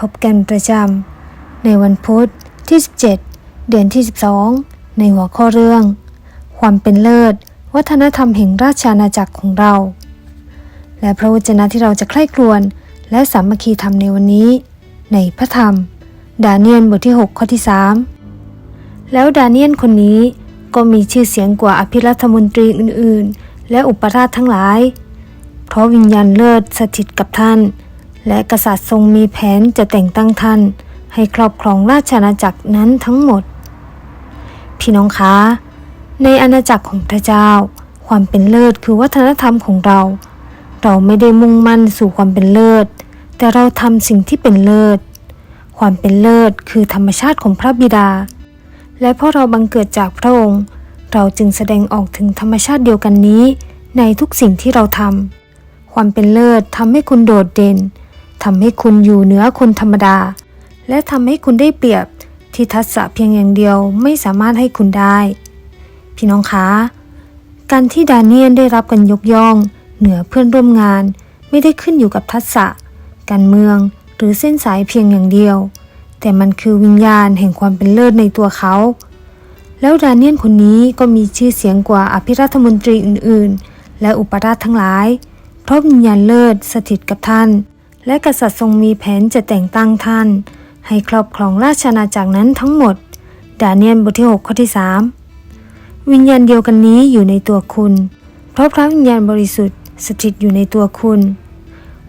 พบกันประจำในวันพุธที่ 17 เดือนที่ 12 ในหัวข้อเรื่อง ความเป็นเลิศ วัฒนธรรมแห่งราชอาณาจักรของเรา และพระวจนะที่เราจะใคร่ครวญและสามัคคีธรรมในวันนี้ ในพระธรรม ดาเนียลบทที่ 6 ข้อที่ 3 แล้วดาเนียลคนนี้ก็มีชื่อเสียงกว่าอภิรัฐมนตรีอื่น ๆ และอุปราชทั้งหลาย เพราะวิญญาณเลิศสถิตกับท่าน และกษัตริย์ทรงมีแผนจะแต่งตั้งท่าน ให้ครอบครองราชอาณาจักรนั้นทั้งหมด พี่น้องคะ ในอาณาจักรของพระเจ้า ความเป็นเลิศคือวัฒนธรรมของเรา เราไม่ได้มุ่งมั่นสู่ความเป็นเลิศ แต่เราทำสิ่งที่เป็นเลิศ ความเป็นเลิศคือธรรมชาติของพระบิดา และเพราะเราบังเกิดจากพระองค์ เราจึงแสดงออกถึงธรรมชาติเดียวกันนี้ ในทุกสิ่งที่เราทำความเป็นเลิศทำให้คุณโดดเด่น ทำให้คุณอยู่เหนือคนธรรมดา และทำให้คุณได้เปรียบที่ทักษะเพียงอย่างเดียวไม่สามารถให้คุณได้ พี่น้องคะ การที่ดาเนียลได้รับการยกย่อง เหนือเพื่อนร่วมงาน ไม่ได้ขึ้นอยู่กับทักษะการเมืองหรือเส้นสายเพียงอย่างเดียว แต่มันคือวิญญาณแห่งความเป็นเลิศในตัวเขา แล้วดาเนียลคนนี้ก็มีชื่อเสียงกว่าอภิรัฐมนตรีอื่น ๆ และอุปราชทั้งหลาย เพราะวิญญาณเลิศสถิตกับท่าน และกษัตริย์ทรงมีแผนจะแต่งตั้งท่าน ให้ครอบครองราชอาณาจักรนั้นทั้งหมด ดาเนียลบทที่ 6 ข้อที่ 3 วิญญาณเดียวกันนี้อยู่ในตัวคุณ เพราะพระวิญญาณบริสุทธิ์สถิตอยู่ในตัวคุณ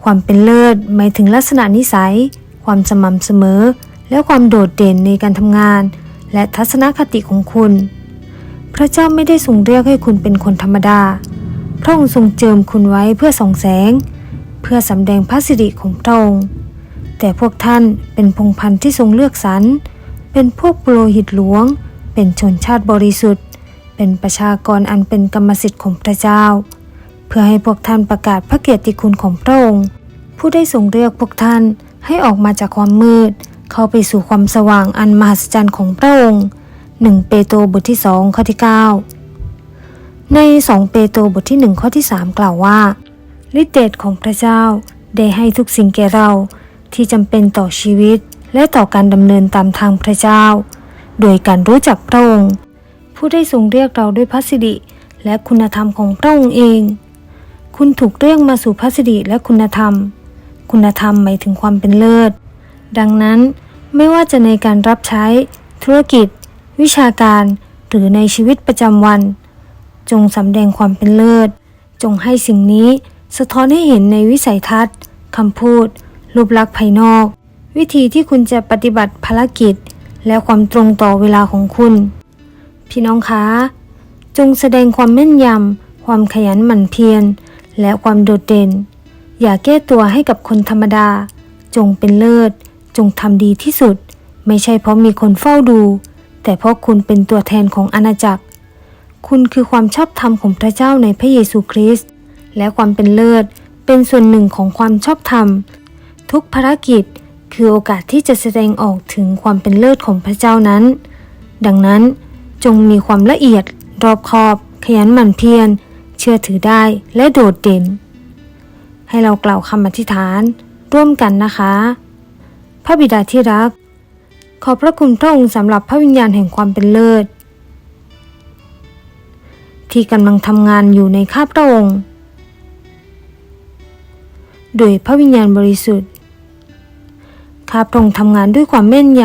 ความเป็นเลิศหมายถึงลักษณะนิสัย ความสม่ำเสมอ และความโดดเด่นในการทำงาน และทัศนคติของคุณ พระเจ้าไม่ได้ทรงเรียกให้คุณเป็นคนธรรมดาพระองค์ทรงเจิมคุณไว้เพื่อส่องแสง เพื่อสำแดงพระสิริของพระองค์แต่พวกท่านเป็นพงพันธุ์ที่ทรงเลือกสรรเป็นพวกปุโรหิตหลวง เป็นชนชาติบริสุทธิ์ เป็นประชากรอันเป็นกรรมสิทธิ์ของพระเจ้า เพื่อให้พวกท่านประกาศพระเกียรติคุณของพระองค์ ผู้ได้ทรงเลือกพวกท่านให้ออกมาจากความมืด เข้าไปสู่ความสว่างอันมหัศจรรย์ของพระองค์1เปโตรบทที่2ข้อที่ 9 ใน2เปโตรบทที่1ข้อที่ 3 กล่าวว่า ฤทธิเดชของพระเจ้าได้ให้ทุกสิ่งแก่เราที่จำเป็นต่อชีวิต และต่อการดำเนินตามทางพระเจ้า โดยการรู้จักพระองค์ ผู้ได้ทรงเรียกเราด้วยพระสิริและคุณธรรมของพระองค์เอง คุณถูกเรียกมาสู่พระสิริและคุณธรรม คุณธรรมหมายถึงความเป็นเลิศ ดังนั้นไม่ว่าจะในการรับใช้ ธุรกิจ วิชาการ หรือในชีวิตประจำวัน จงสำแดงความเป็นเลิศ จงให้สิ่งนี้ สะท้อนให้เห็นในวิสัยทัศน์คำพูด รูปลักษณ์ภายนอก วิธีที่คุณจะปฏิบัติภารกิจ และความตรงต่อเวลาของคุณ พี่น้องคะ จงแสดงความแม่นยำ ความขยันหมั่นเพียร และความโดดเด่น อย่าแก้ตัวให้กับคนธรรมดา จงเป็นเลิศ จงทำดีที่สุด ไม่ใช่เพราะมีคนเฝ้าดู แต่เพราะคุณเป็นตัวแทนของอาณาจักร คุณคือความชอบธรรมของพระเจ้าในพระเยซูคริสต์ และความเป็นเลิศ เป็นส่วนหนึ่งของความชอบธรรม ทุกภารกิจคือโอกาสที่จะแสดงออกถึงความเป็นเลิศของพระเจ้านั้น ดังนั้นจงมีความละเอียด รอบคอบ ขยันหมั่นเพียร เชื่อถือได้และโดดเด่น ให้เรากล่าวคำอธิษฐาน ร่วมกันนะคะ พระบิดาที่รัก ขอพระคุณพระองค์สำหรับพระวิญญาณแห่งความเป็นเลิศ ที่กำลังทำงานอยู่ในข้าพระองค์ โดยพระวิญญาณบริสุทธิ์ ข้าพระองค์ทำงานด้วยความแม่นย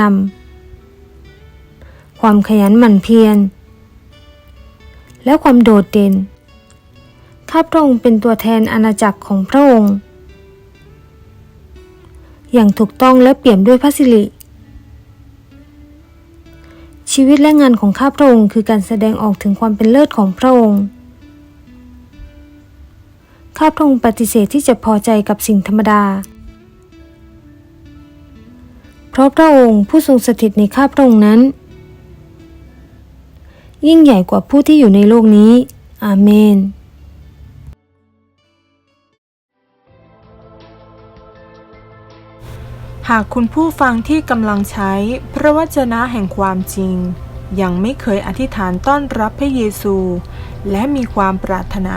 ำ ความขยันหมั่นเพียร และความโดดเด่น ข้าพระองค์เป็นตัวแทนอาณาจักรของพระองค์ อย่างถูกต้องและเปี่ยมด้วยพระสิริ ชีวิตและงานของข้าพระองค์คือการแสดงออกถึงความเป็นเลิศของพระองค์ ข้าพระองค์ปฏิเสธที่จะพอใจกับสิ่งธรรมดา เพราะพระองค์ผู้ทรงสถิตในข้าพระองค์นั้น ยิ่งใหญ่กว่าผู้ที่อยู่ในโลกนี้ อาเมนหากคุณผู้ฟังที่กำลังใช้พระวจนะแห่งความจริง ยังไม่เคยอธิษฐานต้อนรับพระเยซู และมีความปรารถนา